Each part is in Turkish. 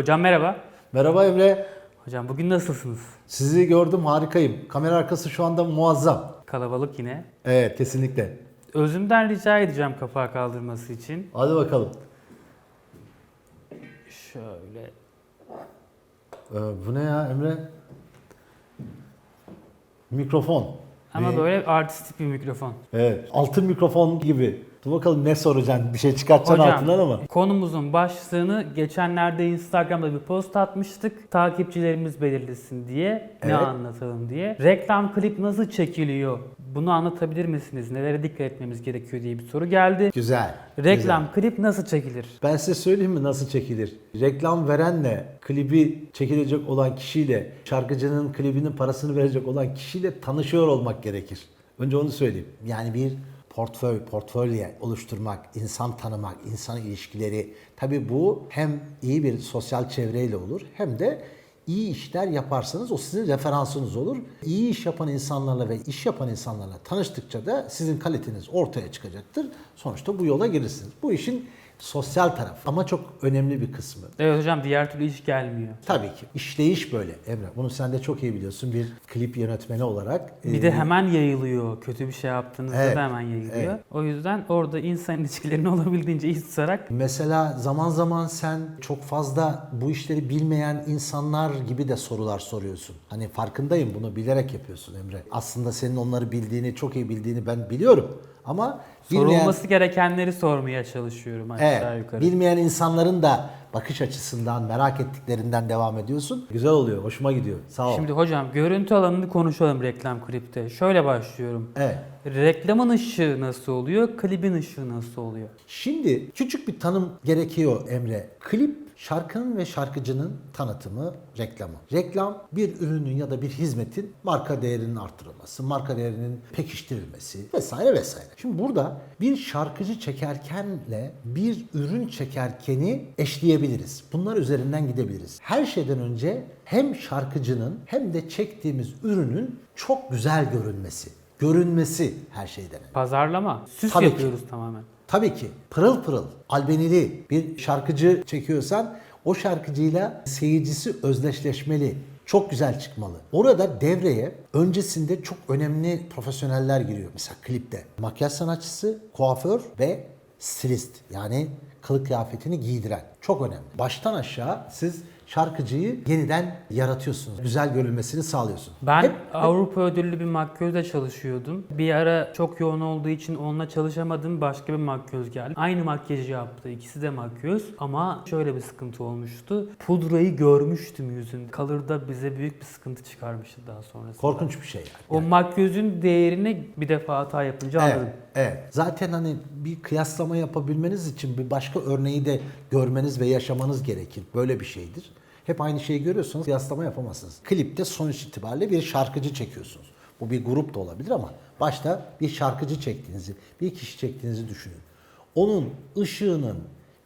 Hocam merhaba. Merhaba Emre. Hocam bugün nasılsınız? Sizi gördüm harikayım. Kamera arkası şu anda muazzam. Kalabalık yine. Evet kesinlikle. Özümden rica edeceğim kapağı kaldırması için. Hadi bakalım. Şöyle. Ee, bu ne ya Emre? Mikrofon. Ama Ne? böyle artistik bir mikrofon. Evet. Altın mikrofon gibi. Dur bakalım ne soracaksın? Bir şey çıkartacaksın Hocam altından ama. konumuzun başlığını geçenlerde Instagram'da bir post atmıştık. Takipçilerimiz belirlesin diye. Ne Evet. anlatalım diye. Reklam klip nasıl çekiliyor? Bunu anlatabilir misiniz? Nelere dikkat etmemiz gerekiyor diye bir soru geldi. Güzel. Reklam klip nasıl çekilir? Ben size söyleyeyim mi nasıl çekilir? Reklam verenle klibi çekilecek olan kişiyle şarkıcının klibinin parasını verecek olan kişiyle tanışıyor olmak gerekir. Önce onu söyleyeyim. Yani bir portföy, portfolyo oluşturmak, insan tanımak, insan ilişkileri. Tabii bu hem iyi bir sosyal çevreyle olur hem de iyi işler yaparsanız o sizin referansınız olur. İyi iş yapan insanlarla ve iş yapan insanlarla tanıştıkça da sizin kaliteniz ortaya çıkacaktır. Sonuçta bu yola girirsiniz. Bu işin sosyal tarafı ama çok önemli bir kısmı. Evet hocam diğer türlü iş gelmiyor. Tabii ki. İşleyiş böyle Emre. Bunu sen de çok iyi biliyorsun bir klip yönetmeni olarak. Bir de hemen yayılıyor. Kötü bir şey yaptığınızda Evet, da hemen yayılıyor. evet. O yüzden orada insan ilişkilerini olabildiğince iyi tutarak Mesela zaman zaman sen çok fazla bu işleri bilmeyen insanlar gibi de sorular soruyorsun. Hani farkındayım bunu bilerek yapıyorsun Emre. Aslında senin onları bildiğini, çok iyi bildiğini ben biliyorum. Ama bilmeyen, sorulması gerekenleri sormaya çalışıyorum aşağı evet, yukarı. bilmeyen insanların da bakış açısından, merak ettiklerinden devam ediyorsun. Güzel oluyor, hoşuma gidiyor. Sağ ol. Şimdi hocam görüntü alanını konuşalım reklam klipte. Şöyle başlıyorum. Evet. Reklamın ışığı nasıl oluyor? Klibin ışığı nasıl oluyor? Şimdi küçük bir tanım gerekiyor Emre. Klip şarkının ve şarkıcının tanıtımı, reklamı. Reklam bir ürünün ya da bir hizmetin marka değerinin artırılması, marka değerinin pekiştirilmesi vesaire vesaire. Şimdi burada bir şarkıcı çekerkenle bir ürün çekerkeni eşleyebiliriz. Bunlar üzerinden gidebiliriz. Her şeyden önce hem şarkıcının hem de çektiğimiz ürünün çok güzel görünmesi. Görünmesi her şeyden önce. Pazarlama. Süs Tabii ki. yapıyoruz tamamen. Tabii ki pırıl pırıl, albenili bir şarkıcı çekiyorsan o şarkıcıyla seyircisi özdeşleşmeli. Çok güzel çıkmalı. Orada devreye öncesinde çok önemli profesyoneller giriyor. Mesela klipte. Makyaj sanatçısı, kuaför ve stilist. Yani kılık kıyafetini giydiren. Çok önemli. Baştan aşağı siz şarkıcıyı yeniden yaratıyorsunuz. Güzel görülmesini sağlıyorsunuz. Ben Hep- Avrupa ödüllü bir makyözde çalışıyordum. Bir ara çok yoğun olduğu için onunla çalışamadım. Başka bir makyöz geldi. Aynı makyajı yaptı. İkisi de makyöz. Ama şöyle bir sıkıntı olmuştu. Pudrayı görmüştüm yüzünde. Color'da bize büyük bir sıkıntı çıkarmıştı daha sonrasında. korkunç bir şey yani. O makyözün değerini bir defa hata yapınca Evet, anladım. evet. Zaten hani bir kıyaslama yapabilmeniz için bir başka örneği de görmeniz ve yaşamanız gerekir. Böyle bir şeydir. Hep aynı şeyi görüyorsanız kıyaslama yapamazsınız. Klipte sonuç itibariyle bir şarkıcı çekiyorsunuz. Bu bir grup da olabilir ama başta bir şarkıcı çektiğinizi, bir kişi çektiğinizi düşünün. Onun ışığının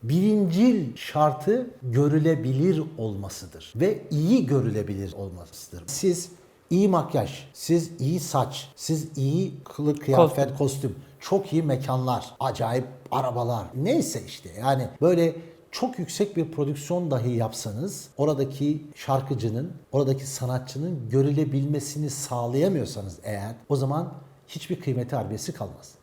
birincil şartı görülebilir olmasıdır ve iyi görülebilir olmasıdır. Siz iyi makyaj, siz iyi saç, siz iyi kılık kıyafet, kostüm, çok iyi mekanlar, acayip arabalar, neyse işte yani böyle çok yüksek bir prodüksiyon dahi yapsanız oradaki şarkıcının, oradaki sanatçının görülebilmesini sağlayamıyorsanız eğer o zaman hiçbir kıymeti harbiyesi kalmaz.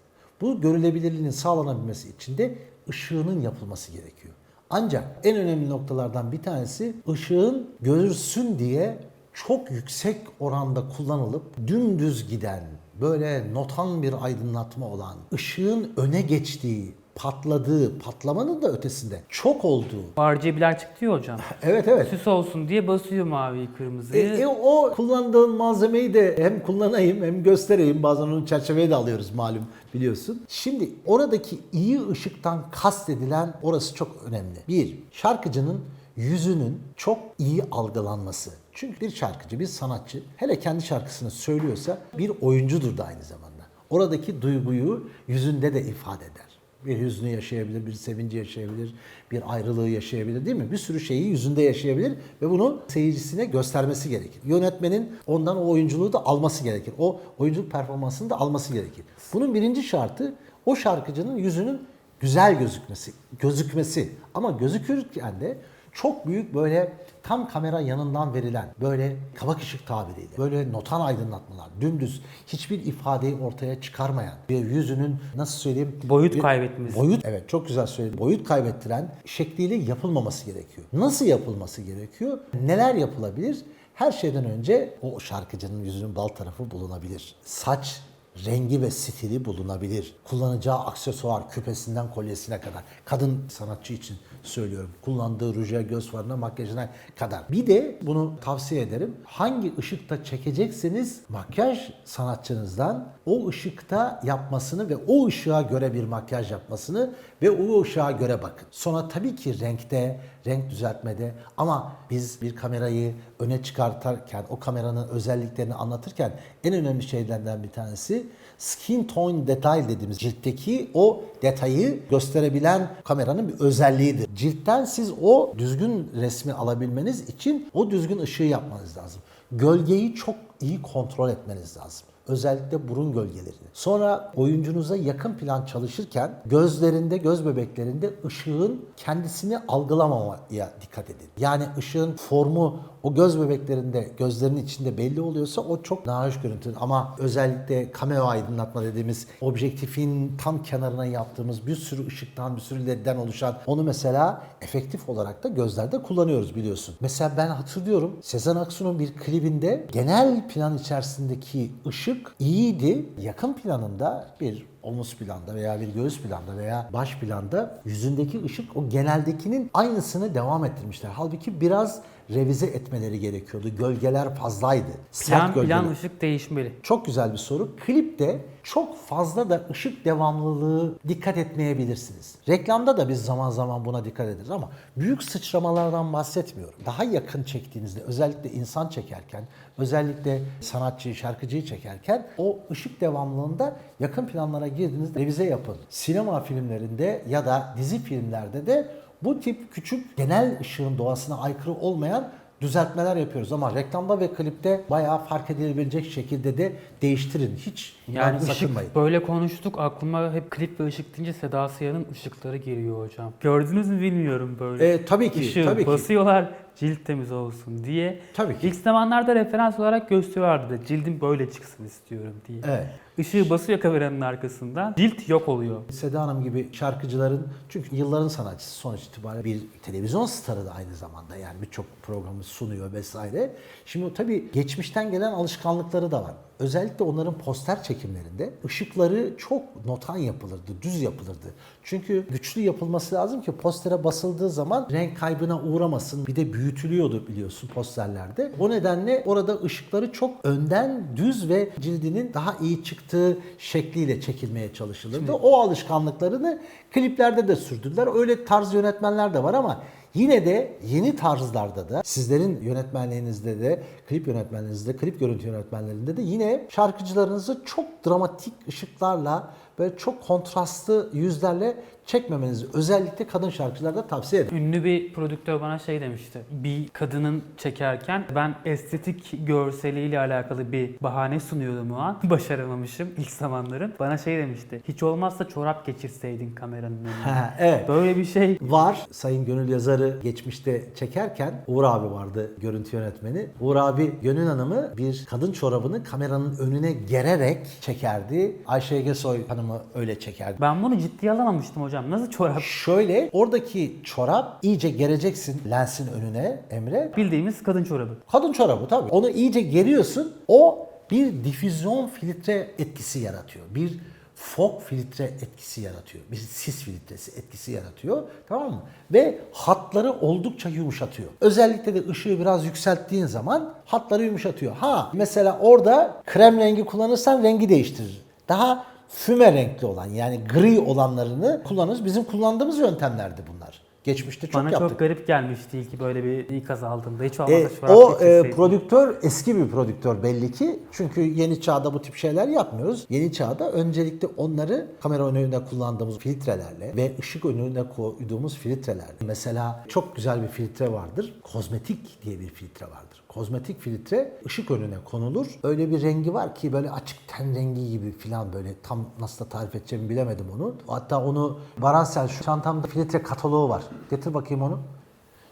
Bu görülebilirliğinin sağlanabilmesi için de ışığının yapılması gerekiyor. Ancak en önemli noktalardan bir tanesi ışığın görürsün diye çok yüksek oranda kullanılıp dümdüz giden, böyle notan bir aydınlatma olan, ışığın öne geçtiği, patladığı, patlamanın da ötesinde çok olduğu. RGB'ler çıktı ya hocam. Evet evet. Süs olsun diye basıyor maviyi E, kırmızıyı. e, o kullandığın malzemeyi de hem kullanayım hem göstereyim. Bazen onun çerçeveyi de alıyoruz malum biliyorsun. Şimdi oradaki iyi ışıktan kastedilen orası çok önemli. Bir, şarkıcının yüzünün çok iyi algılanması. Çünkü bir şarkıcı, bir sanatçı hele kendi şarkısını söylüyorsa bir oyuncudur da aynı zamanda. Oradaki duyguyu yüzünde de ifade eder. Bir hüznü yaşayabilir, bir sevinci yaşayabilir, bir ayrılığı yaşayabilir değil mi? Bir sürü şeyi yüzünde yaşayabilir ve bunu seyircisine göstermesi gerekir. Yönetmenin ondan o oyunculuğu da alması gerekir. O oyunculuk performansını da alması gerekir. Bunun birinci şartı o şarkıcının yüzünün güzel gözükmesi, gözükmesi. Ama gözükürken de Çok büyük böyle tam kamera yanından verilen böyle kabak ışık tabiriyle böyle notan aydınlatmalar dümdüz hiçbir ifadeyi ortaya çıkarmayan bir yüzünün nasıl söyleyeyim Boyut kaybetmesi. Boyut evet çok güzel söyledin. Boyut kaybettiren şekliyle yapılmaması gerekiyor. Nasıl yapılması gerekiyor? Neler yapılabilir? Her şeyden önce o şarkıcının yüzünün bal tarafı bulunabilir. Saç rengi ve stili bulunabilir. Kullanacağı aksesuar küpesinden kolyesine kadar. Kadın sanatçı için söylüyorum. Kullandığı ruja, göz farına, makyajına kadar. Bir de bunu tavsiye ederim. Hangi ışıkta çekecekseniz makyaj sanatçınızdan o ışıkta yapmasını ve o ışığa göre bir makyaj yapmasını ve o ışığa göre bakın. Sonra tabii ki renkte, renk düzeltmede ama biz bir kamerayı öne çıkartarken, o kameranın özelliklerini anlatırken en önemli şeylerden bir tanesi skin tone detay dediğimiz ciltteki o detayı gösterebilen kameranın bir özelliğidir. Ciltten siz o düzgün resmi alabilmeniz için o düzgün ışığı yapmanız lazım. Gölgeyi çok iyi kontrol etmeniz lazım. Özellikle burun gölgelerini. Sonra oyuncunuza yakın plan çalışırken gözlerinde, göz bebeklerinde ışığın kendisini algılamamaya dikkat edin. Yani ışığın formu o göz bebeklerinde, gözlerin içinde belli oluyorsa o çok nahoş görüntü. Ama özellikle cameo aydınlatma dediğimiz objektifin tam kenarına yaptığımız bir sürü ışıktan, bir sürü ledden oluşan onu mesela efektif olarak da gözlerde kullanıyoruz biliyorsun. Mesela ben hatırlıyorum Sezen Aksu'nun bir klibinde genel plan içerisindeki ışık iyiydi. Yakın planında bir omuz planda veya bir göğüs planda veya baş planda yüzündeki ışık o geneldekinin aynısını devam ettirmişler. Halbuki biraz revize etmeleri gerekiyordu. Gölgeler fazlaydı. Plan, plan ışık değişmeli. Çok güzel bir soru. Klipte çok fazla da ışık devamlılığı dikkat etmeyebilirsiniz. Reklamda da biz zaman zaman buna dikkat ederiz ama büyük sıçramalardan bahsetmiyorum. Daha yakın çektiğinizde özellikle insan çekerken, özellikle sanatçıyı, şarkıcıyı çekerken o ışık devamlılığında yakın planlara girdiğinizde revize yapın. Sinema filmlerinde ya da dizi filmlerde de bu tip küçük genel ışığın doğasına aykırı olmayan düzeltmeler yapıyoruz ama reklamda ve klipte bayağı fark edilebilecek şekilde de değiştirin. Hiç Yani ışık sakınmayın. böyle konuştuk aklıma hep klip ve ışık deyince Seda Sayan'ın ışıkları geliyor hocam. Gördünüz mü bilmiyorum böyle. E, tabii ki, Işığı tabii ki. basıyorlar cilt temiz olsun diye. Tabii ki. İlk zamanlarda referans olarak gösteriyorlardı da cildim böyle çıksın istiyorum diye. Evet. Işığı basıyor kameranın arkasından cilt yok oluyor. Seda Hanım gibi şarkıcıların çünkü yılların sanatçısı sonuç itibariyle bir televizyon starı da aynı zamanda yani birçok programı sunuyor vesaire. Şimdi tabii geçmişten gelen alışkanlıkları da var. Özellikle onların poster çekimlerinde ışıkları çok notan yapılırdı, düz yapılırdı. Çünkü güçlü yapılması lazım ki postere basıldığı zaman renk kaybına uğramasın. Bir de büyütülüyordu biliyorsun posterlerde. O nedenle orada ışıkları çok önden düz ve cildinin daha iyi çıktığı şekliyle çekilmeye çalışılırdı. O alışkanlıklarını kliplerde de sürdürdüler. Öyle tarz yönetmenler de var ama Yine de yeni tarzlarda da sizlerin yönetmenliğinizde de, klip yönetmenliğinizde, klip görüntü yönetmenlerinde de yine şarkıcılarınızı çok dramatik ışıklarla böyle çok kontrastlı yüzlerle çekmemenizi özellikle kadın şarkılarda tavsiye ederim. Ünlü bir prodüktör bana şey demişti. Bir kadının çekerken ben estetik görseliyle alakalı bir bahane sunuyordum o an. Başaramamışım ilk zamanlarım. Bana şey demişti. Hiç olmazsa çorap geçirseydin kameranın önüne. Ha, evet. Böyle bir şey Var. Sayın Gönül Yazarı geçmişte çekerken Uğur abi vardı görüntü yönetmeni. Uğur abi Gönül Hanım'ı bir kadın çorabını kameranın önüne gererek çekerdi. Ayşe Egesoy Hanım'ı öyle çekerdi. Ben bunu ciddiye alamamıştım hocam. Nasıl çorap? Şöyle oradaki çorap iyice gereceksin lensin önüne Emre. Bildiğimiz kadın çorabı. Kadın çorabı tabii. Onu iyice geriyorsun. O bir difüzyon filtre etkisi yaratıyor. Bir fog filtre etkisi yaratıyor. Bir sis filtresi etkisi yaratıyor. Tamam mı? Ve hatları oldukça yumuşatıyor. Özellikle de ışığı biraz yükselttiğin zaman hatları yumuşatıyor. Ha mesela orada krem rengi kullanırsan rengi değiştirir. Daha füme renkli olan yani gri olanlarını kullanırız. Bizim kullandığımız yöntemlerdi bunlar. Geçmişte çok Bana yaptık. çok garip gelmişti ilk böyle bir ikaz aldığımda. Hiç E, o e, prodüktör eski bir prodüktör belli ki. Çünkü yeni çağda bu tip şeyler yapmıyoruz. Yeni çağda öncelikle onları kamera önünde kullandığımız filtrelerle ve ışık önünde koyduğumuz filtrelerle. Mesela çok güzel bir filtre vardır. Kozmetik diye bir filtre vardır. Kozmetik filtre ışık önüne konulur. Öyle bir rengi var ki böyle açık ten rengi gibi filan böyle tam nasıl da tarif edeceğimi bilemedim onu. Hatta onu Baransel şu çantamda filtre kataloğu var. Getir bakayım onu.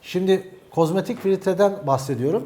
Şimdi kozmetik filtreden bahsediyorum.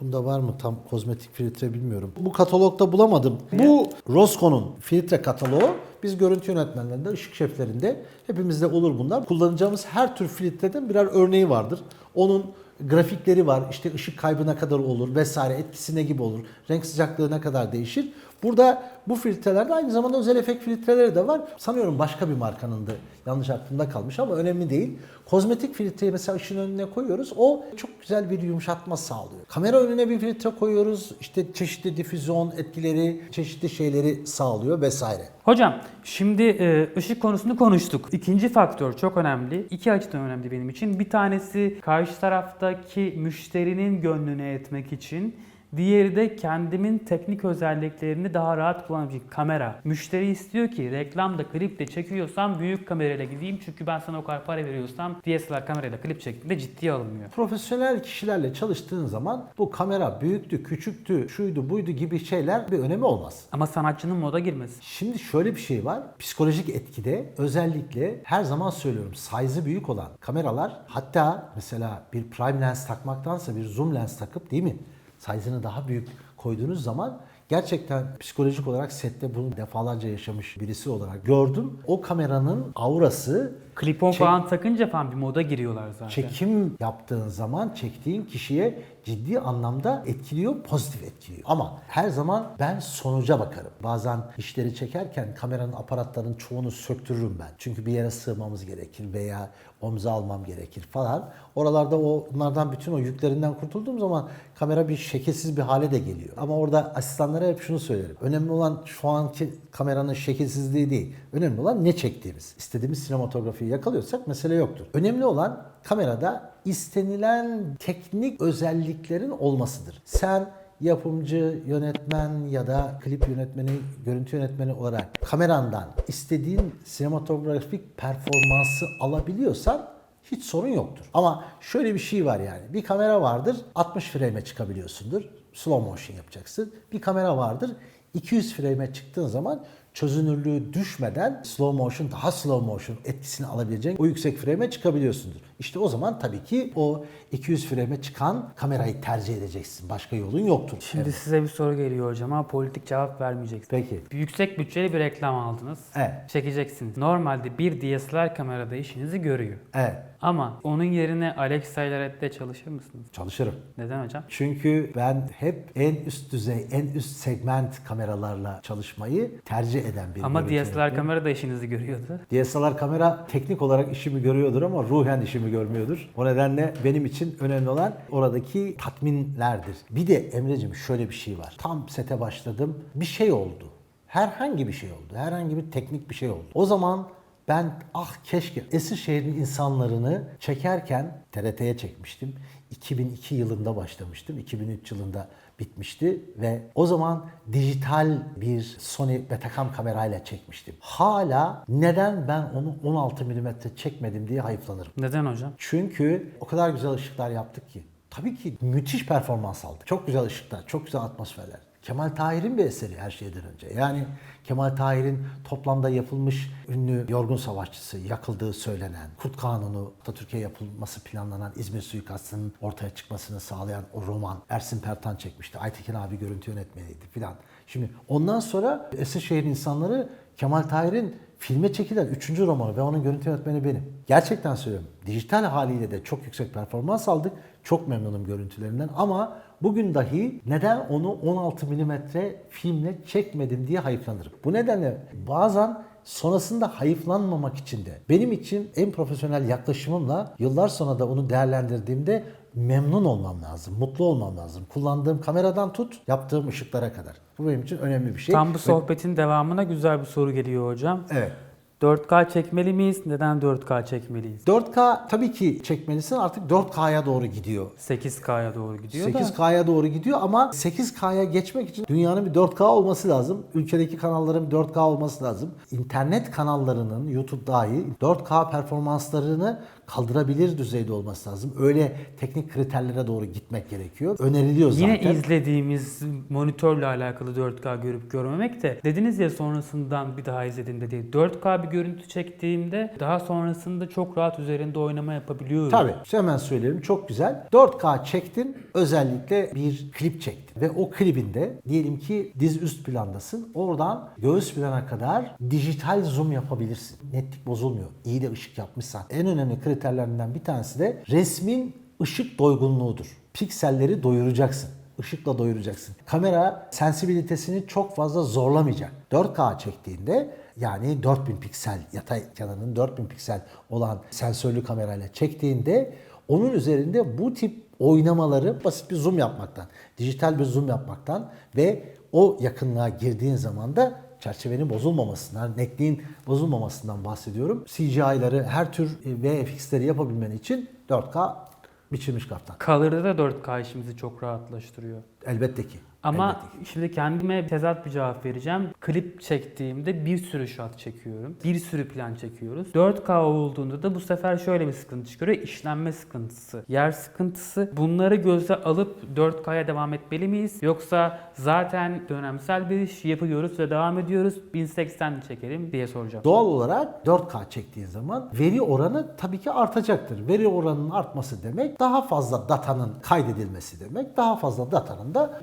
Bunda var mı tam kozmetik filtre bilmiyorum. Bu katalogda bulamadım. Bu Roscoe'nun filtre kataloğu. Biz görüntü yönetmenlerinde, ışık şeflerinde hepimizde olur bunlar. Kullanacağımız her tür filtreden birer örneği vardır. Onun grafikleri var. İşte ışık kaybı ne kadar olur vesaire etkisi ne gibi olur. Renk sıcaklığı ne kadar değişir. Burada bu filtrelerde aynı zamanda özel efekt filtreleri de var. Sanıyorum başka bir markanın da yanlış aklımda kalmış ama önemli değil. Kozmetik filtreyi mesela ışığın önüne koyuyoruz. O çok güzel bir yumuşatma sağlıyor. Kamera önüne bir filtre koyuyoruz. İşte çeşitli difüzyon etkileri, çeşitli şeyleri sağlıyor vesaire. Hocam şimdi e, ışık konusunu konuştuk. İkinci faktör çok önemli. İki açıdan önemli benim için. Bir tanesi karşı taraftaki müşterinin gönlünü etmek için. Diğeri de kendimin teknik özelliklerini daha rahat kullanabilecek kamera. Müşteri istiyor ki reklamda klipte çekiyorsam büyük kamerayla gideyim çünkü ben sana o kadar para veriyorsam DSLR kamerayla klip çektiğinde ciddiye alınmıyor. Profesyonel kişilerle çalıştığın zaman bu kamera büyüktü, küçüktü, şuydu, buydu gibi şeyler bir önemi olmaz. Ama sanatçının moda girmesi. Şimdi şöyle bir şey var. Psikolojik etkide özellikle her zaman söylüyorum size'ı büyük olan kameralar hatta mesela bir prime lens takmaktansa bir zoom lens takıp değil mi? Size'ını daha büyük koyduğunuz zaman gerçekten psikolojik olarak sette bunu defalarca yaşamış birisi olarak gördüm. O kameranın aurası Klipon Çek- falan takınca falan bir moda giriyorlar zaten. çekim yaptığın zaman çektiğin kişiye ciddi anlamda etkiliyor, pozitif etkiliyor. Ama her zaman ben sonuca bakarım. Bazen işleri çekerken kameranın aparatlarının çoğunu söktürürüm ben. Çünkü bir yere sığmamız gerekir veya omza almam gerekir falan. Oralarda onlardan bütün o yüklerinden kurtulduğum zaman kamera bir şekilsiz bir hale de geliyor. Ama orada asistanlara hep şunu söylerim. Önemli olan şu anki kameranın şekilsizliği değil. Önemli olan ne çektiğimiz. İstediğimiz sinematografiyi yakalıyorsak mesele yoktur. Önemli olan kamerada istenilen teknik özelliklerin olmasıdır. Sen yapımcı, yönetmen ya da klip yönetmeni, görüntü yönetmeni olarak kamerandan istediğin sinematografik performansı alabiliyorsan hiç sorun yoktur. Ama şöyle bir şey var yani. Bir kamera vardır 60 frame'e çıkabiliyorsundur. Slow motion yapacaksın. Bir kamera vardır 200 frame'e çıktığın zaman çözünürlüğü düşmeden slow motion, daha slow motion etkisini alabileceğin o yüksek frame'e çıkabiliyorsundur. İşte o zaman tabii ki o 200 frame'e çıkan kamerayı tercih edeceksin. Başka yolun yoktur. Şimdi Evet. size bir soru geliyor hocam ama politik cevap vermeyeceksiniz. Peki. Yüksek bütçeli bir reklam aldınız. Evet. Çekeceksiniz. Normalde bir DSLR kamerada işinizi görüyor. Evet. Ama onun yerine Alexa ile Red'de çalışır mısınız? Çalışırım. Neden hocam? Çünkü ben hep en üst düzey, en üst segment kameralarla çalışmayı tercih eden bir Ama DSLR kamera da işinizi görüyordu. DSLR kamera teknik olarak işimi görüyordur ama ruhen işimi görmüyordur. O nedenle benim için önemli olan oradaki tatminlerdir. Bir de Emre'cim şöyle bir şey var. Tam sete başladım. Bir şey oldu. Herhangi bir şey oldu. Herhangi bir teknik bir şey oldu. O zaman ben ah keşke Eskişehir'in insanlarını çekerken TRT'ye çekmiştim. 2002 yılında başlamıştım. 2003 yılında bitmişti ve o zaman dijital bir Sony Betacam kamerayla çekmiştim. Hala neden ben onu 16 mm çekmedim diye hayıflanırım. Neden hocam? Çünkü o kadar güzel ışıklar yaptık ki. Tabii ki müthiş performans aldık. Çok güzel ışıklar, çok güzel atmosferler. Kemal Tahir'in bir eseri her şeyden önce. Yani Kemal Tahir'in toplamda yapılmış ünlü yorgun savaşçısı, yakıldığı söylenen, Kurt Kanunu, Atatürk'e yapılması planlanan İzmir suikastının ortaya çıkmasını sağlayan o roman Ersin Pertan çekmişti. Aytekin abi görüntü yönetmeniydi filan. Şimdi ondan sonra Eskişehir insanları Kemal Tahir'in filme çekilen 3. romanı ve onun görüntü yönetmeni benim. Gerçekten söylüyorum. Dijital haliyle de çok yüksek performans aldık. Çok memnunum görüntülerinden ama bugün dahi neden onu 16 milimetre filmle çekmedim diye hayıflanırım. Bu nedenle bazen sonrasında hayıflanmamak için de benim için en profesyonel yaklaşımımla yıllar sonra da onu değerlendirdiğimde memnun olmam lazım, mutlu olmam lazım. Kullandığım kameradan tut, yaptığım ışıklara kadar. Bu benim için önemli bir şey. Tam bu Ve- sohbetin devamına güzel bir soru geliyor hocam. Evet. 4K çekmeli miyiz? Neden 4K çekmeliyiz? 4K tabii ki çekmelisin artık 4K'ya doğru gidiyor. 8K'ya doğru gidiyor da. 8K'ya doğru gidiyor ama 8K'ya geçmek için dünyanın bir 4K olması lazım. Ülkedeki kanalların bir 4K olması lazım. İnternet kanallarının YouTube dahil 4K performanslarını kaldırabilir düzeyde olması lazım. Öyle teknik kriterlere doğru gitmek gerekiyor. Öneriliyor zaten. Yine izlediğimiz monitörle alakalı 4K görüp görmemek de dediniz ya sonrasından bir daha izlediğimde diye 4K bir görüntü çektiğimde daha sonrasında çok rahat üzerinde oynama yapabiliyorum. Tabii. Hemen söyleyelim. Çok güzel. 4K çektin. Özellikle bir klip çektin. Ve o klibinde diyelim ki diz üst plandasın. Oradan göğüs plana kadar dijital zoom yapabilirsin. Netlik bozulmuyor. İyi de ışık yapmışsan. En önemli kriterlerinden bir tanesi de resmin ışık doygunluğudur. Pikselleri doyuracaksın. Işıkla doyuracaksın. Kamera sensibilitesini çok fazla zorlamayacak. 4K çektiğinde yani 4000 piksel yatay kenarının 4000 piksel olan sensörlü kamerayla çektiğinde onun üzerinde bu tip oynamaları basit bir zoom yapmaktan, dijital bir zoom yapmaktan ve o yakınlığa girdiğin zaman da çerçevenin bozulmamasından, netliğin bozulmamasından bahsediyorum. CGI'ları, her tür e, VFX'leri yapabilmen için 4K biçilmiş kaftan. Color'da da 4K işimizi çok rahatlaştırıyor. Elbette ki. Ama elbette şimdi kendime tezat bir cevap vereceğim. Klip çektiğimde bir sürü shot çekiyorum. Bir sürü plan çekiyoruz. 4K olduğunda da bu sefer şöyle bir sıkıntı çıkıyor. İşlenme sıkıntısı, yer sıkıntısı. Bunları göze alıp 4K'ya devam etmeli miyiz? Yoksa zaten dönemsel bir iş yapıyoruz ve devam ediyoruz. 1080 çekelim diye soracağım. Doğal olarak 4K çektiğin zaman veri oranı tabii ki artacaktır. Veri oranının artması demek daha fazla datanın kaydedilmesi demek. Daha fazla datanın da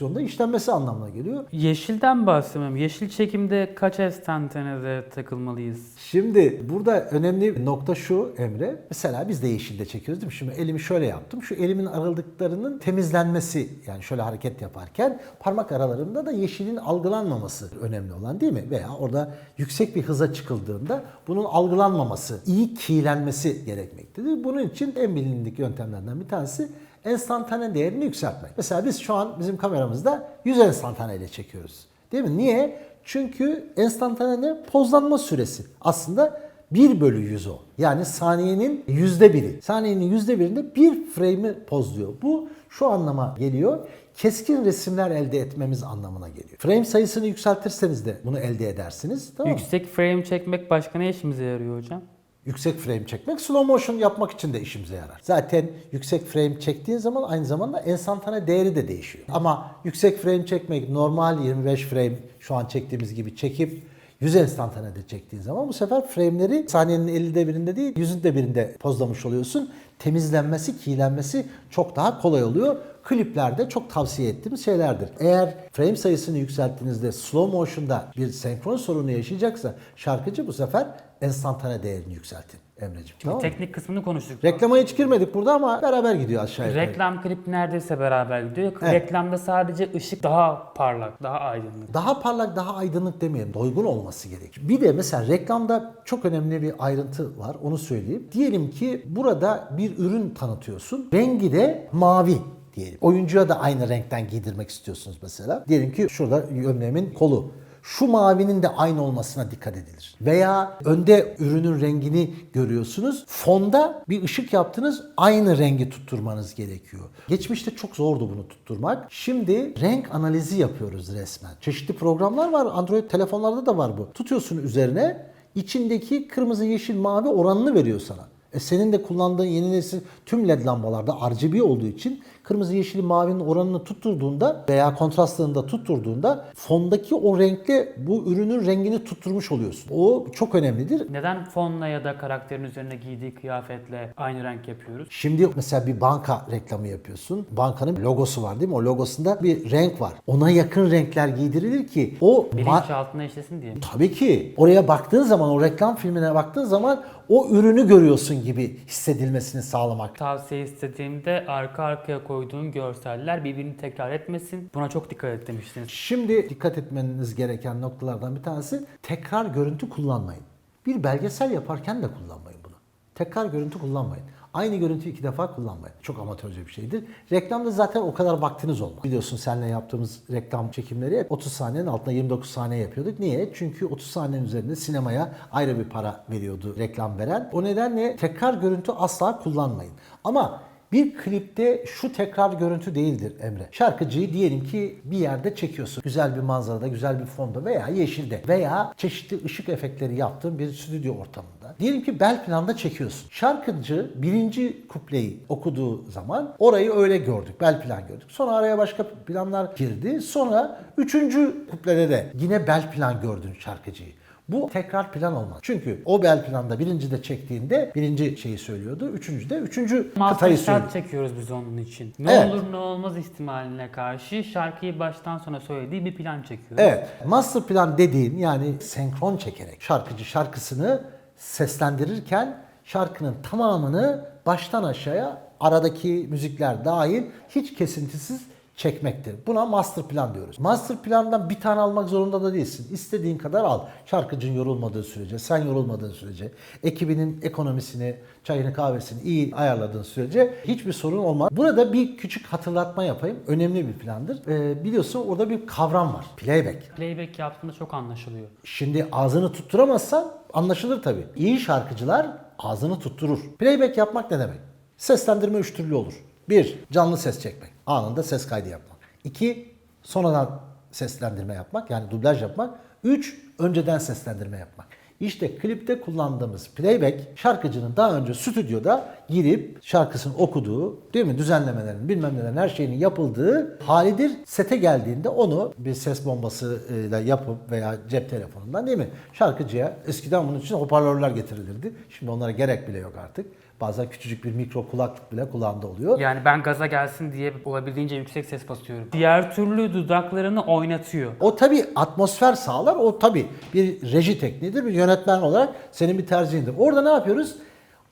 postprodüksiyonda işlenmesi anlamına geliyor. Yeşilden bahsetmem. Yeşil çekimde kaç estantenede takılmalıyız? Şimdi burada önemli nokta şu Emre. Mesela biz de yeşilde çekiyoruz değil mi? Şimdi elimi şöyle yaptım. Şu elimin aralıklarının temizlenmesi yani şöyle hareket yaparken parmak aralarında da yeşilin algılanmaması önemli olan değil mi? Veya orada yüksek bir hıza çıkıldığında bunun algılanmaması, iyi keylenmesi gerekmektedir. Bunun için en bilindik yöntemlerden bir tanesi enstantane değerini yükseltmek. Mesela biz şu an bizim kameramızda 100 enstantane ile çekiyoruz. Değil mi? Niye? Çünkü enstantane ne? Pozlanma süresi. Aslında 1 bölü 100 o. Yani saniyenin yüzde biri. Saniyenin yüzde birinde bir frame'i pozluyor. Bu şu anlama geliyor. Keskin resimler elde etmemiz anlamına geliyor. Frame sayısını yükseltirseniz de bunu elde edersiniz. Tamam mı? Yüksek frame çekmek başka ne işimize yarıyor hocam? Yüksek frame çekmek slow motion yapmak için de işimize yarar. Zaten yüksek frame çektiğin zaman aynı zamanda enstantane değeri de değişiyor. Ama yüksek frame çekmek normal 25 frame şu an çektiğimiz gibi çekip 100 enstantanede çektiğin zaman bu sefer frame'leri saniyenin 50'de birinde değil 100'ünde birinde pozlamış oluyorsun. Temizlenmesi, keylenmesi çok daha kolay oluyor. Kliplerde çok tavsiye ettiğimiz şeylerdir. Eğer frame sayısını yükselttiğinizde slow motion'da bir senkron sorunu yaşayacaksa şarkıcı bu sefer enstantane değerini yükseltin Emre'ciğim. Tamam mı? Teknik kısmını konuştuk. Reklama hiç girmedik burada ama beraber gidiyor aşağı yukarı. Reklam klip neredeyse beraber gidiyor. Evet. Reklamda sadece ışık daha parlak, daha aydınlık. Daha parlak, daha aydınlık demeyelim. Doygun olması gerekir. Bir de mesela reklamda çok önemli bir ayrıntı var. Onu söyleyeyim. Diyelim ki burada bir ürün tanıtıyorsun. Rengi de mavi diyelim. Oyuncuya da aynı renkten giydirmek istiyorsunuz mesela. Diyelim ki şurada gömleğimin kolu. Şu mavinin de aynı olmasına dikkat edilir. Veya önde ürünün rengini görüyorsunuz. Fonda bir ışık yaptınız aynı rengi tutturmanız gerekiyor. Geçmişte çok zordu bunu tutturmak. Şimdi renk analizi yapıyoruz resmen. Çeşitli programlar var. Android telefonlarda da var bu. Tutuyorsun üzerine içindeki kırmızı, yeşil, mavi oranını veriyor sana. E senin de kullandığın yeni nesil tüm led lambalarda RGB olduğu için kırmızı, yeşil, mavinin oranını tutturduğunda veya kontrastlığını da tutturduğunda fondaki o renkle bu ürünün rengini tutturmuş oluyorsun. O çok önemlidir. Neden fonla ya da karakterin üzerine giydiği kıyafetle aynı renk yapıyoruz? Şimdi mesela bir banka reklamı yapıyorsun. Bankanın logosu var değil mi? O logosunda bir renk var. Ona yakın renkler giydirilir ki o Bilinçaltına işlesin diye. Tabii ki. Oraya baktığın zaman, o reklam filmine baktığın zaman o ürünü görüyorsun gibi hissedilmesini sağlamak. Tavsiye istediğimde arka arkaya koyduğum görseller birbirini tekrar etmesin. Buna çok dikkat et demiştiniz. Şimdi dikkat etmeniz gereken noktalardan bir tanesi tekrar görüntü kullanmayın. Bir belgesel yaparken de kullanmayın bunu. Tekrar görüntü kullanmayın. Aynı görüntüyü iki defa kullanmayın. Çok amatörce bir şeydir. Reklamda zaten o kadar vaktiniz olmaz. Biliyorsun seninle yaptığımız reklam çekimleri hep 30 saniyenin altında 29 saniye yapıyorduk. Niye? Çünkü 30 saniyenin üzerinde sinemaya ayrı bir para veriyordu reklam veren. O nedenle tekrar görüntü asla kullanmayın. Ama Bir klipte şu tekrar görüntü değildir Emre. Şarkıcıyı diyelim ki bir yerde çekiyorsun. Güzel bir manzarada, güzel bir fonda veya yeşilde veya çeşitli ışık efektleri yaptığın bir stüdyo ortamında. Diyelim ki bel planda çekiyorsun. Şarkıcı birinci kupleyi okuduğu zaman orayı öyle gördük. Bel plan gördük. Sonra araya başka planlar girdi. Sonra üçüncü kuplede de yine bel plan gördün şarkıcıyı. Bu tekrar plan olmaz. Çünkü o bel planda birinci de çektiğinde birinci şeyi söylüyordu. Üçüncü de üçüncü kıtayı söylüyordu. shot çekiyoruz biz onun için. Ne Evet. olur ne olmaz ihtimaline karşı şarkıyı baştan sona söylediği bir plan çekiyoruz. Evet. Master plan dediğin yani senkron çekerek şarkıcı şarkısını seslendirirken şarkının tamamını baştan aşağıya aradaki müzikler dahil hiç kesintisiz çekmektir. Buna master plan diyoruz. Master plandan bir tane almak zorunda da değilsin. İstediğin kadar al. Şarkıcın yorulmadığı sürece, sen yorulmadığın sürece, ekibinin ekonomisini, çayını kahvesini iyi ayarladığın sürece hiçbir sorun olmaz. Burada bir küçük hatırlatma yapayım. Önemli bir plandır. Ee, biliyorsun orada bir kavram var. Playback. Playback yaptığında çok anlaşılıyor. Şimdi ağzını tutturamazsan anlaşılır tabii. İyi şarkıcılar ağzını tutturur. Playback yapmak ne demek? Seslendirme üç türlü olur. Bir, canlı ses çekmek. Anında ses kaydı yapmak. İki, sonradan seslendirme yapmak yani dublaj yapmak. Üç, önceden seslendirme yapmak. İşte klipte kullandığımız playback şarkıcının daha önce stüdyoda girip şarkısını okuduğu, değil mi? Düzenlemelerin, bilmem nelerin her şeyinin yapıldığı halidir. Sete geldiğinde onu bir ses bombasıyla yapıp veya cep telefonundan değil mi? Şarkıcıya eskiden bunun için hoparlörler getirilirdi. Şimdi onlara gerek bile yok artık. Bazen küçücük bir mikro kulaklık bile kulağında oluyor. Yani ben gaza gelsin diye olabildiğince yüksek ses basıyorum. Diğer türlü dudaklarını oynatıyor. O tabi atmosfer sağlar. O tabi bir reji tekniğidir. Bir yönetmen olarak senin bir tercihindir. Orada ne yapıyoruz?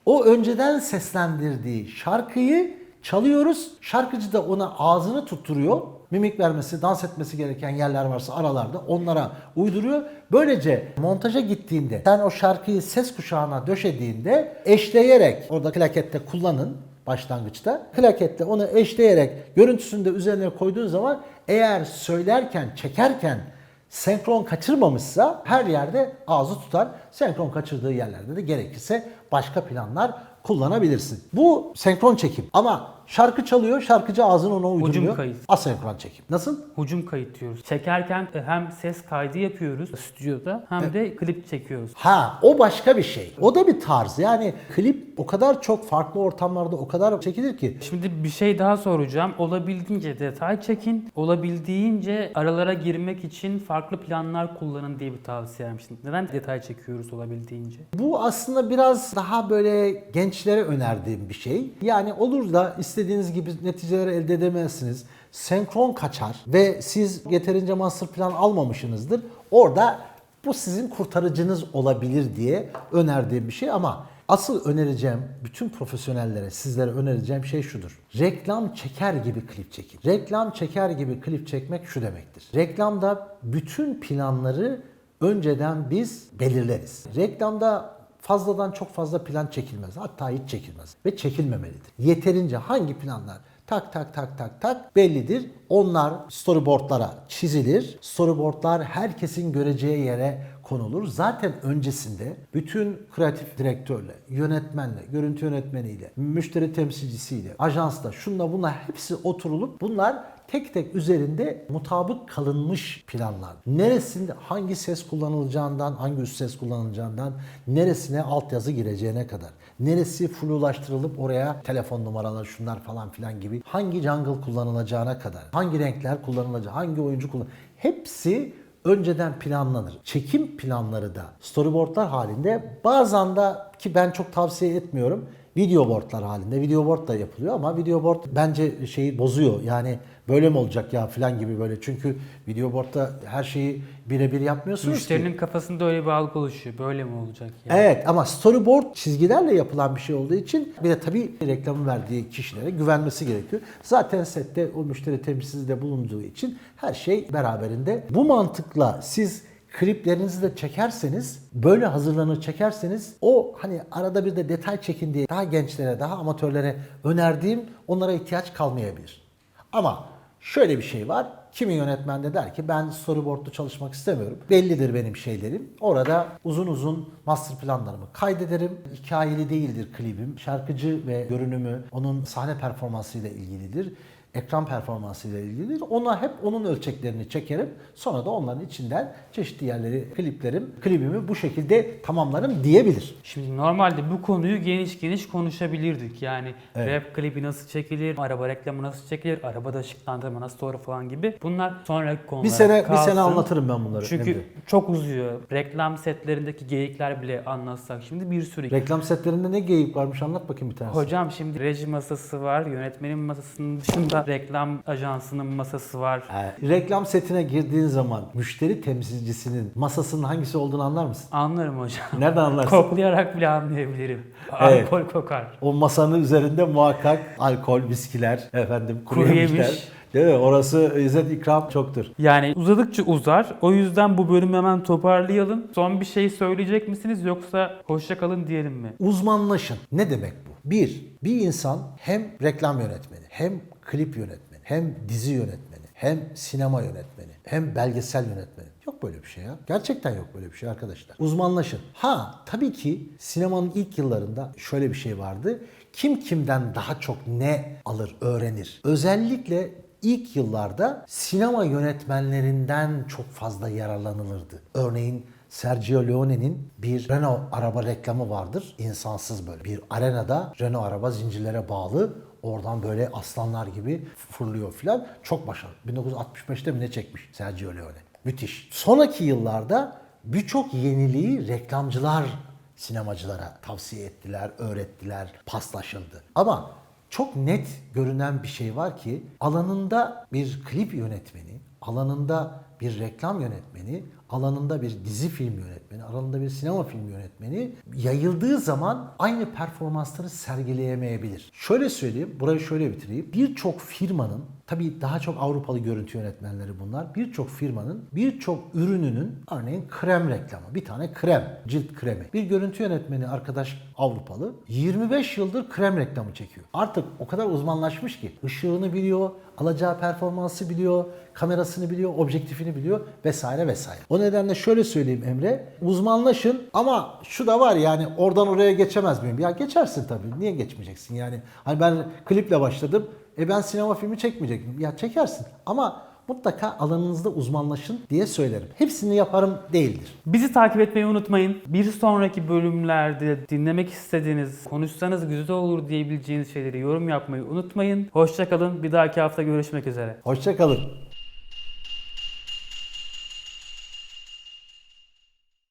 O önceden seslendirdiği şarkıyı çalıyoruz. Şarkıcı da ona ağzını tutturuyor. Mimik vermesi, dans etmesi gereken yerler varsa aralarda onlara uyduruyor. Böylece montaja gittiğinde sen o şarkıyı ses kuşağına döşediğinde eşleyerek orada klakette kullanın başlangıçta. Klakette onu eşleyerek görüntüsünü de üzerine koyduğun zaman eğer söylerken, çekerken senkron kaçırmamışsa her yerde ağzı tutar. Senkron kaçırdığı yerlerde de gerekirse başka planlar kullanabilirsin. Bu senkron çekim. Ama şarkı çalıyor, şarkıcı ağzını ona uyduruyor. kayıt. Asenkron çekim. Nasıl? Hucum kayıt diyoruz. Çekerken hem ses kaydı yapıyoruz stüdyoda hem de klip çekiyoruz. Ha o başka bir şey. O da bir tarz. Yani klip o kadar çok farklı ortamlarda o kadar çekilir ki. Şimdi bir şey daha soracağım. Olabildiğince detay çekin. Olabildiğince aralara girmek için farklı planlar kullanın diye bir tavsiye vermiştin. Neden detay çekiyoruz olabildiğince? Bu aslında biraz daha böyle gençlere önerdiğim bir şey. Yani olur da istediğiniz gibi neticeler elde edemezsiniz. Senkron kaçar ve siz yeterince master plan almamışsınızdır. Orada bu sizin kurtarıcınız olabilir diye önerdiğim bir şey ama asıl önereceğim bütün profesyonellere, sizlere önereceğim şey şudur. Reklam çeker gibi klip çekin. Reklam çeker gibi klip çekmek şu demektir. Reklamda bütün planları önceden biz belirleriz. Reklamda fazladan çok fazla plan çekilmez. Hatta hiç çekilmez ve çekilmemelidir. Yeterince hangi planlar tak tak tak tak tak bellidir. Onlar storyboardlara çizilir. Storyboardlar herkesin göreceği yere konulur. Zaten öncesinde bütün kreatif direktörle, yönetmenle, görüntü yönetmeniyle, müşteri temsilcisiyle, ajansla, şunla bunla hepsi oturulup bunlar tek tek üzerinde mutabık kalınmış planlar. Neresinde hangi ses kullanılacağından, hangi üst ses kullanılacağından, neresine altyazı gireceğine kadar, neresi flulaştırılıp oraya telefon numaraları şunlar falan filan gibi, hangi jungle kullanılacağına kadar, hangi renkler kullanılacak, hangi oyuncu kullan, hepsi önceden planlanır. Çekim planları da storyboardlar halinde bazen de ki ben çok tavsiye etmiyorum video boardlar halinde. Video board da yapılıyor ama video board bence şeyi bozuyor. Yani böyle mi olacak ya falan gibi böyle. Çünkü video boardda her şeyi birebir yapmıyorsunuz ki. Müşterinin kafasında öyle bir algı oluşuyor. Böyle mi olacak ya? Evet ama storyboard çizgilerle yapılan bir şey olduğu için bir de tabii reklamı verdiği kişilere güvenmesi gerekiyor. Zaten sette o müşteri temsilcisi de bulunduğu için her şey beraberinde. Bu mantıkla siz kliplerinizi de çekerseniz, böyle hazırlanır çekerseniz o hani arada bir de detay çekin diye daha gençlere, daha amatörlere önerdiğim onlara ihtiyaç kalmayabilir. Ama şöyle bir şey var. kimi yönetmen de der ki ben storyboard'lu çalışmak istemiyorum. Bellidir benim şeylerim. Orada uzun uzun master planlarımı kaydederim. Hikayeli değildir klibim. Şarkıcı ve görünümü onun sahne performansıyla ilgilidir ekran performansıyla ilgilidir. Ona hep onun ölçeklerini çekerim. Sonra da onların içinden çeşitli yerleri kliplerim, klibimi bu şekilde tamamlarım diyebilir. Şimdi normalde bu konuyu geniş geniş konuşabilirdik. Yani Evet. rap klibi nasıl çekilir, araba reklamı nasıl çekilir, arabada ışıklandırma nasıl doğru falan gibi. Bunlar sonraki konular. Bir sene bir kalsın. sene anlatırım ben bunları. Çünkü Emre. çok uzuyor. Reklam setlerindeki geyikler bile anlatsak şimdi bir sürü. reklam setlerinde ne geyik varmış anlat bakayım bir tanesi. Hocam şimdi reji masası var, yönetmenin masasının dışında reklam ajansının masası var. Ee, reklam setine girdiğin zaman müşteri temsilcisinin masasının hangisi olduğunu anlar mısın? Anlarım hocam. Nereden anlarsın? Koklayarak bile anlayabilirim. Evet. Alkol kokar. O masanın üzerinde muhakkak alkol, viskiler, efendim kuru Kuru yemişler. yemiş. Değil mi? Orası İzzet ikram çoktur. Yani uzadıkça uzar. O yüzden bu bölümü hemen toparlayalım. Son bir şey söyleyecek misiniz yoksa hoşça kalın diyelim mi? Uzmanlaşın. Ne demek bu? Bir, bir insan hem reklam yönetmeni, hem klip yönetmeni, hem dizi yönetmeni, hem sinema yönetmeni, hem belgesel yönetmeni. Yok böyle bir şey ya. Gerçekten yok böyle bir şey arkadaşlar. Uzmanlaşın. Ha tabii ki sinemanın ilk yıllarında şöyle bir şey vardı. Kim kimden daha çok ne alır, öğrenir. Özellikle ilk yıllarda sinema yönetmenlerinden çok fazla yararlanılırdı. Örneğin Sergio Leone'nin bir Renault araba reklamı vardır. İnsansız böyle. Bir arenada Renault araba zincirlere bağlı. Oradan böyle aslanlar gibi fırlıyor filan. Çok başarılı. 1965'te mi ne çekmiş Sergio Leone. Müthiş. Sonraki yıllarda birçok yeniliği reklamcılar sinemacılara tavsiye ettiler, öğrettiler, paslaşıldı. Ama çok net görünen bir şey var ki alanında bir klip yönetmeni, alanında bir reklam yönetmeni, alanında bir dizi film yönetmeni, alanında bir sinema film yönetmeni yayıldığı zaman aynı performansları sergileyemeyebilir. Şöyle söyleyeyim, burayı şöyle bitireyim. Birçok firmanın Tabii daha çok Avrupalı görüntü yönetmenleri bunlar. Birçok firmanın birçok ürününün örneğin krem reklamı. Bir tane krem, cilt kremi. Bir görüntü yönetmeni arkadaş Avrupalı 25 yıldır krem reklamı çekiyor. Artık o kadar uzmanlaşmış ki ışığını biliyor, alacağı performansı biliyor, kamerasını biliyor, objektifini biliyor vesaire vesaire. O nedenle şöyle söyleyeyim Emre, uzmanlaşın ama şu da var yani oradan oraya geçemez miyim? Ya geçersin tabii. Niye geçmeyeceksin yani? Hani ben kliple başladım. E ben sinema filmi çekmeyecek miyim? Ya çekersin ama mutlaka alanınızda uzmanlaşın diye söylerim. Hepsini yaparım değildir. Bizi takip etmeyi unutmayın. Bir sonraki bölümlerde dinlemek istediğiniz, konuşsanız güzel olur diyebileceğiniz şeyleri yorum yapmayı unutmayın. Hoşça kalın. Bir dahaki hafta görüşmek üzere. Hoşçakalın.